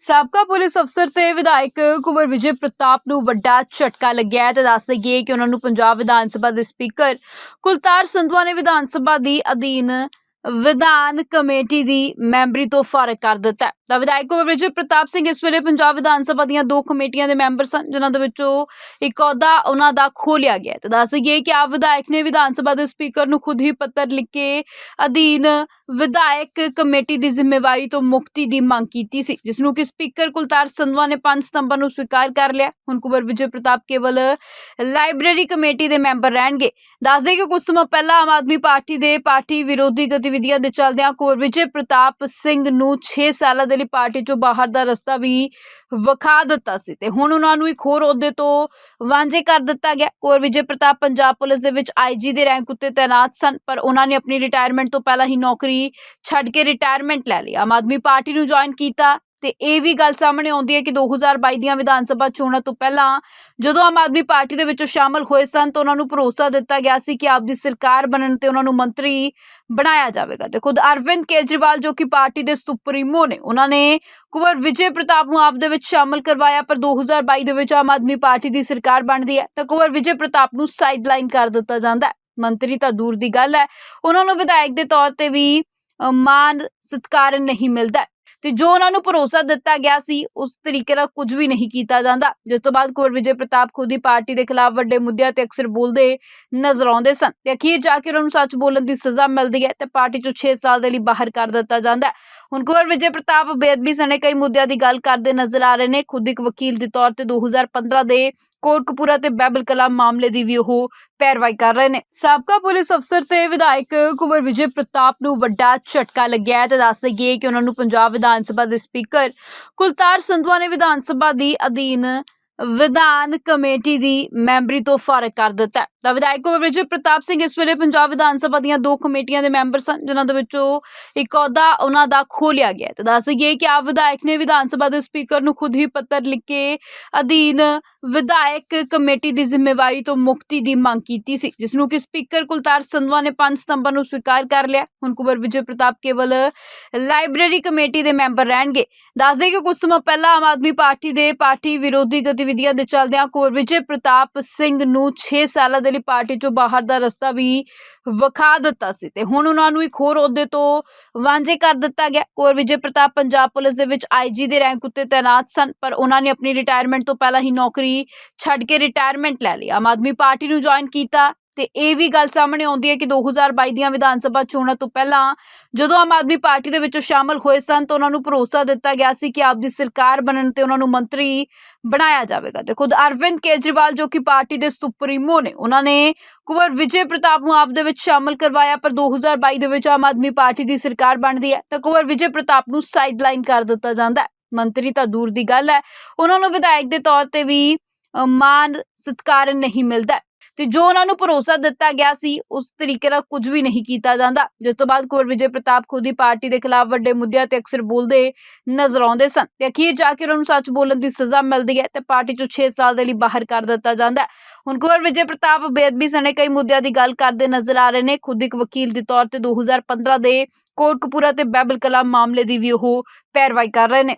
ਸਾਬਕਾ ਪੁਲਿਸ ਅਫਸਰ ਤੇ ਵਿਧਾਇਕ ਕੁੰਵਰ ਵਿਜੇ ਪ੍ਰਤਾਪ ਨੂੰ ਵੱਡਾ ਝਟਕਾ ਲੱਗਿਆ ਹੈ ਤੇ ਦੱਸ ਦਈਏ ਕਿ ਉਹਨਾਂ ਨੂੰ ਪੰਜਾਬ ਵਿਧਾਨ ਸਭਾ ਦੇ ਸਪੀਕਰ ਕੁਲਤਾਰ ਸੰਧਵਾ ਨੇ ਵਿਧਾਨ ਸਭਾ ਦੀ ਅਧੀਨ ਵਿਧਾਨ ਕਮੇਟੀ ਦੀ ਮੈਂਬਰੀ ਤੋਂ ਫ਼ਰਕ ਕਰ ਦਿੱਤਾ ਹੈ। ਤਾਂ ਵਿਧਾਇਕ ਕੁੰਵਰ ਵਿਜੇ ਪ੍ਰਤਾਪ ਸਿੰਘ ਇਸ ਵੇਲੇ ਪੰਜਾਬ ਵਿਧਾਨ ਸਭਾ ਦੀਆਂ ਦੋ ਕਮੇਟੀਆਂ ਦੇ ਮੈਂਬਰ ਸਨ, ਜਿਨ੍ਹਾਂ ਦੇ ਵਿੱਚੋਂ ਇੱਕ ਅਹੁਦਾ ਉਹਨਾਂ ਦਾ ਖੋਲਿਆ ਗਿਆ ਹੈ। ਤੇ ਦੱਸ ਦਈਏ ਕਿ ਆਪ ਵਿਧਾਇਕ ਨੇ ਵਿਧਾਨ ਸਭਾ ਦੇ ਸਪੀਕਰ ਨੂੰ ਖੁਦ ਹੀ ਪੱਤਰ ਲਿਖ ਕੇ ਅਧੀਨ ਵਿਧਾਇਕ ਕਮੇਟੀ ਦੀ ਜ਼ਿੰਮੇਵਾਰੀ ਤੋਂ ਮੁਕਤੀ ਦੀ ਮੰਗ ਕੀਤੀ ਸੀ, ਜਿਸ ਨੂੰ ਕਿ ਸਪੀਕਰ ਕੁਲਤਾਰ ਸੰਧਵਾ ਨੇ 5 ਸਤੰਬਰ ਨੂੰ ਸਵੀਕਾਰ ਕਰ ਲਿਆ। ਹੁਣ ਕੁਵਰ ਵਿਜੇ ਪ੍ਰਤਾਪ ਕੇਵਲ ਲਾਇਬ੍ਰੇਰੀ ਕਮੇਟੀ ਦੇ ਮੈਂਬਰ ਰਹਿਣਗੇ। ਦੱਸਦੇ ਕਿ ਕੁਝ ਸਮਾਂ ਪਹਿਲਾਂ ਆਮ ਆਦਮੀ ਪਾਰਟੀ ਦੇ ਪਾਰਟੀ ਵਿਰੋਧੀ ਗਤੀਵਿਧੀਆਂ ਦੇ ਚੱਲਦਿਆਂ ਕੁੰਵਰ ਪ੍ਰਤਾਪ ਸਿੰਘ ਨੂੰ 6 ਸਾਲਾਂ ਦੇ ਲਈ ਪਾਰਟੀ ਚੋਂ ਬਾਹਰ ਦਾ ਰਸਤਾ ਵੀ ਵਿਖਾ ਦਿੱਤਾ ਸੀ ਤੇ ਹੁਣ ਉਹਨਾਂ ਨੂੰ ਇੱਕ ਹੋਰ ਅਹੁਦੇ ਤੋਂ ਵਾਂਝੇ ਕਰ ਦਿੱਤਾ ਗਿਆ। ਕੁੰਵਰ ਵਿਜੇ ਪ੍ਰਤਾਪ ਪੰਜਾਬ ਪੁਲਿਸ ਦੇ ਵਿੱਚ ਆਈਜੀ ਦੇ ਰੈਂਕ ਉੱਤੇ ਤਾਇਨਾਤ ਸਨ, ਪਰ ਉਹਨਾਂ ਨੇ ਆਪਣੀ ਰਿਟਾਇਰਮੈਂਟ ਤੋਂ ਪਹਿਲਾਂ ਹੀ ਨੌਕਰੀ ਛੱਡ ਕੇ ਰਿਟਾਇਰਮੈਂਟ ਲੈ ਲਈ। ਆਮ ਆਦਮੀ ਪਾਰਟੀ ਨੂੰ ਜੁਆਇਨ ਕੀਤਾ ਤੇ ਇਹ ਵੀ ਗੱਲ ਸਾਹਮਣੇ ਆਉਂਦੀ ਹੈ ਕਿ 2022 ਦੀਆਂ ਵਿਧਾਨ ਸਭਾ ਚੋਣਾਂ ਤੋਂ ਪਹਿਲਾਂ ਜਦੋਂ ਆਮ ਆਦਮੀ ਪਾਰਟੀ ਦੇ ਵਿੱਚ ਸ਼ਾਮਲ ਹੋਏ ਸਨ ਤਾਂ ਉਹਨਾਂ ਨੂੰ ਭਰੋਸਾ ਦਿੱਤਾ ਗਿਆ ਸੀ ਕਿ ਆਪ ਦੀ ਸਰਕਾਰ ਬਣਨ ਤੇ ਉਹਨਾਂ ਨੂੰ ਮੰਤਰੀ ਬਣਾਇਆ ਜਾਵੇਗਾ। ਤੇ ਖੁਦ ਅਰਵਿੰਦ ਕੇਜਰੀਵਾਲ ਜੋ ਕਿ ਪਾਰਟੀ ਦੇ ਸੁਪਰੀਮੋ ਨੇ, ਉਹਨਾਂ ਨੇ ਕੁਵਰ ਵਿਜੇ ਪ੍ਰਤਾਪ ਨੂੰ ਆਪ ਦੇ ਵਿੱਚ ਸ਼ਾਮਲ ਕਰਵਾਇਆ, ਪਰ 2022 ਦੇ ਵਿੱਚ ਆਮ ਆਦਮੀ ਪਾਰਟੀ ਦੀ ਸਰਕਾਰ ਬਣਦੀ ਹੈ ਤਾਂ ਕੁਵਰ ਵਿਜੇ ਪ੍ਰਤਾਪ ਨੂੰ ਸਾਈਡਲਾਈਨ ਕਰ ਦਿੱਤਾ ਜਾਂਦਾ ਹੈ। ਮੰਤਰੀ ਤਾਂ ਦੂਰ ਦੀ ਗੱਲ ਹੈ। ਉਹਨਾਂ ਨੂੰ ਵਿਧਾਇਕ ਦੇ ਤੌਰ ਤੇ ਵੀ ਮਾਨ ਸਤਿਕਾਰ ਨਹੀਂ ਮਿਲਦਾ। ਤੇ ਜੋ ਉਹਨਾਂ ਨੂੰ ਭਰੋਸਾ ਦਿੱਤਾ ਗਿਆ ਸੀ, ਉਸ ਤਰੀਕੇ ਨਾਲ ਕੁਝ ਵੀ ਨਹੀਂ ਕੀਤਾ ਜਾਂਦਾ। ਜਿਸ ਤੋਂ ਬਾਅਦ ਕੁੰਵਰ ਵਿਜੇ ਪ੍ਰਤਾਪ ਖੁਦ ਹੀ ਪਾਰਟੀ ਦੇ ਖਿਲਾਫ ਵੱਡੇ ਮੁੱਦਿਆਂ ਤੇ ਅਕਸਰ ਬੋਲਦੇ ਨਜ਼ਰ ਆਉਂਦੇ ਸਨ ਤੇ ਅਖੀਰ ਜਾ ਕੇ ਉਹਨਾਂ ਨੂੰ ਸੱਚ ਬੋਲਣ ਦੀ ਸਜ਼ਾ ਮਿਲਦੀ ਹੈ ਤੇ ਪਾਰਟੀ ਚੋਂ 6 ਸਾਲ ਦੇ ਲਈ ਬਾਹਰ ਕਰ ਦਿੱਤਾ ਜਾਂਦਾ ਹੈ। ਹੁਣ ਕੁੰਵਰ ਵਿਜੇ ਪ੍ਰਤਾਪ ਬੇਅਦਬੀ ਸਣੇ ਕਈ ਮੁੱਦਿਆਂ ਦੀ ਗੱਲ ਕਰਦੇ ਨਜ਼ਰ ਆ ਰਹੇ ਨੇ। ਖੁਦ ਇੱਕ ਵਕੀਲ ਦੇ ਤੌਰ ਤੇ 2015 ਦੇ ਕੋਟਕਪੂਰਾ ਤੇ ਬੈਬਲ ਕਲਾ ਮਾਮਲੇ ਦੀ ਵੀ ਉਹ ਪੈਰਵਾਈ ਕਰ ਰਹੇ ਨੇ। ਸਾਬਕਾ ਪੁਲਿਸ ਅਫਸਰ ਤੇ ਵਿਧਾਇਕ ਕੁਵਰ ਵਿਜੇ ਪ੍ਰਤਾਪ ਨੂੰ ਵੱਡਾ ਝਟਕਾ ਲੱਗਿਆ ਤੇ ਦੱਸ ਦਈਏ ਕਿ ਉਹਨਾਂ ਨੂੰ ਪੰਜਾਬ ਵਿਧਾਨ ਸਭਾ ਦੇ ਸਪੀਕਰ ਕੁਲਤਾਰ ਸੰਧਵਾ ਨੇ ਵਿਧਾਨ ਸਭਾ ਦੀ ਅਧੀਨ ਵਿਧਾਨ ਕਮੇਟੀ ਦੀ ਮੈਂਬਰੀ ਤੋਂ ਫਾਰਗ ਕਰ ਦਿੱਤਾ ਤਾਂ ਵਿਧਾਇਕ ਕੁੰਵਰ ਵਿਜੇ ਪ੍ਰਤਾਪ ਸਿੰਘ ਇਸ ਵੇਲੇ ਪੰਜਾਬ ਵਿਧਾਨ ਸਭਾ ਦੀਆਂ ਦੋ ਕਮੇਟੀਆਂ ਦੇ ਮੈਂਬਰ ਸਨ, ਜਿਨ੍ਹਾਂ ਦੇ ਵਿੱਚੋਂ ਇੱਕ ਅਹੁਦਾ ਉਹਨਾਂ ਦਾ ਖੋਲਿਆ ਗਿਆ ਤਾਂ ਦੱਸ ਦਈਏ ਕਿ ਆਪ ਵਿਧਾਇਕ ਨੇ ਵਿਧਾਨ ਸਭਾ ਦੇ ਸਪੀਕਰ ਨੂੰ ਖੁਦ ਹੀ ਪੱਤਰ ਲਿਖ ਕੇ ਅਧੀਨ ਵਿਧਾਇਕ ਕਮੇਟੀ ਦੀ ਜ਼ਿੰਮੇਵਾਰੀ ਤੋਂ ਮੁਕਤੀ ਦੀ ਮੰਗ ਕੀਤੀ ਸੀ, ਜਿਸ ਨੂੰ ਕਿ ਸਪੀਕਰ ਕੁਲਤਾਰ ਸੰਧਵਾ ਨੇ 5 ਸਤੰਬਰ ਨੂੰ ਸਵੀਕਾਰ ਕਰ ਲਿਆ। ਹੁਣ ਕੁੰਵਰ ਵਿਜੇ ਪ੍ਰਤਾਪ ਕੇਵਲ ਲਾਇਬ੍ਰੇਰੀ ਕਮੇਟੀ ਦੇ ਮੈਂਬਰ ਰਹਿਣਗੇ। ਦੱਸਦੇ ਕਿ ਕੁਝ ਸਮਾਂ ਪਹਿਲਾਂ ਆਮ ਆਦਮੀ ਪਾਰਟੀ ਦੇ ਪਾਰਟੀ ਵਿਰੋਧੀ ਗਤੀਵਿਧੀਆਂ ਦੇ ਚੱਲਦਿਆਂ ਕੁੰਵਰ ਵਿਜੇ ਪ੍ਰਤਾਪ ਸਿੰਘ ਨੂੰ 6 ਸਾਲਾਂ ਦੇ ਲਈ ਪਾਰਟੀ ਚੋਂ ਬਾਹਰ ਦਾ ਰਸਤਾ ਵੀ ਵਿਖਾ ਦਿੱਤਾ ਸੀ ਤੇ ਹੁਣ ਉਹਨਾਂ ਨੂੰ ਇੱਕ ਹੋਰ ਅਹੁਦੇ ਤੋਂ ਵਾਂਝੇ ਕਰ ਦਿੱਤਾ ਗਿਆ। ਕੋਰ ਵਿਜੇ ਪ੍ਰਤਾਪ ਪੰਜਾਬ ਪੁਲਿਸ ਦੇ ਵਿੱਚ ਆਈਜੀ ਦੇ ਰੈਂਕ ਉੱਤੇ ਤਾਇਨਾਤ ਸਨ, ਪਰ ਉਹਨਾਂ ਨੇ ਆਪਣੀ ਰਿਟਾਇਰਮੈਂਟ ਤੋਂ ਪਹਿਲਾਂ ਹੀ ਨੌਕਰੀ ਛੱਡ ਕੇ ਰਿਟਾਇਰਮੈਂਟ ਲੈ ਲਈ। ਆਮ ਆਦਮੀ ਪਾਰਟੀ ਨੂੰ ਜੁਆਇਨ ਕੀਤਾ ਤੇ ਇਹ ਵੀ ਗੱਲ ਸਾਹਮਣੇ ਆਉਂਦੀ ਹੈ ਕਿ 2022 ਦੀਆਂ ਵਿਧਾਨ ਸਭਾ ਚੋਣਾਂ ਤੋਂ ਪਹਿਲਾਂ ਜਦੋਂ ਆਮ ਆਦਮੀ ਪਾਰਟੀ ਦੇ ਵਿੱਚ ਸ਼ਾਮਲ ਹੋਏ ਸਨ ਤਾਂ ਉਹਨਾਂ ਨੂੰ ਭਰੋਸਾ ਦਿੱਤਾ ਗਿਆ ਸੀ ਕਿ ਆਪ ਦੀ ਸਰਕਾਰ ਬਣਨ ਤੇ ਉਹਨਾਂ ਨੂੰ ਮੰਤਰੀ ਬਣਾਇਆ ਜਾਵੇਗਾ। ਤੇ ਖੁਦ ਅਰਵਿੰਦ ਕੇਜਰੀਵਾਲ ਜੋ ਕਿ ਪਾਰਟੀ ਦੇ ਸੁਪਰੀਮੋ ਨੇ, ਉਹਨਾਂ ਨੇ ਕੁਵਰ ਵਿਜੇ ਪ੍ਰਤਾਪ ਨੂੰ ਆਪ ਦੇ ਵਿੱਚ ਸ਼ਾਮਲ ਕਰਵਾਇਆ, ਪਰ 2022 ਦੇ ਵਿੱਚ ਆਮ ਆਦਮੀ ਪਾਰਟੀ ਦੀ ਸਰਕਾਰ ਬਣਦੀ ਹੈ, ਤਾਂ ਕੁਵਰ ਵਿਜੇ ਪ੍ਰਤਾਪ ਨੂੰ ਸਾਈਡਲਾਈਨ ਕਰ ਦਿੱਤਾ ਜਾਂਦਾ ਹੈ। ਮੰਤਰੀ ਤਾਂ ਦੂਰ ਦੀ ਗੱਲ ਹੈ। ਉਹਨਾਂ ਨੂੰ ਵਿਧਾਇਕ ਦੇ ਤੌਰ ਤੇ ਵੀ ਮਾਨ ਸਤਿਕਾਰ ਨਹੀਂ ਮਿਲਦਾ ਤੇ ਜੋ ਉਹਨਾਂ ਨੂੰ ਭਰੋਸਾ ਦਿੱਤਾ ਗਿਆ ਸੀ, ਉਸ ਤਰੀਕੇ ਨਾਲ ਕੁਝ ਵੀ ਨਹੀਂ ਕੀਤਾ ਜਾਂਦਾ। ਜਿਸ ਤੋਂ ਬਾਅਦ ਕੁੰਵਰ ਵਿਜੇ ਪ੍ਰਤਾਪ ਖੁਦ ਹੀ ਪਾਰਟੀ ਦੇ ਖਿਲਾਫ ਵੱਡੇ ਮੁੱਦਿਆਂ ਤੇ ਅਕਸਰ ਬੋਲਦੇ ਨਜ਼ਰ ਆਉਂਦੇ ਸਨ ਤੇ ਅਖੀਰ ਜਾ ਕੇ ਉਹਨਾਂ ਨੂੰ ਸੱਚ ਬੋਲਣ ਦੀ ਸਜ਼ਾ ਮਿਲਦੀ ਹੈ ਤੇ ਪਾਰਟੀ ਚੋਂ 6 ਸਾਲ ਦੇ ਲਈ ਬਾਹਰ ਕਰ ਦਿੱਤਾ ਜਾਂਦਾ ਹੈ। ਹੁਣ ਕੁੰਵਰ ਵਿਜੇ ਪ੍ਰਤਾਪ ਬੇਅਦਬੀ ਸਣੇ ਕਈ ਮੁੱਦਿਆਂ ਦੀ ਗੱਲ ਕਰਦੇ ਨਜ਼ਰ ਆ ਰਹੇ ਨੇ। ਖੁਦ ਇੱਕ ਵਕੀਲ ਦੇ ਤੌਰ ਤੇ 2015 ਦੇ ਕੋਟਕਪੂਰਾ ਤੇ ਬੈਬਲ ਕਲਾ ਮਾਮਲੇ ਦੀ ਵੀ ਉਹ ਪੈਰਵਾਈ ਕਰ ਰਹੇ ਨੇ।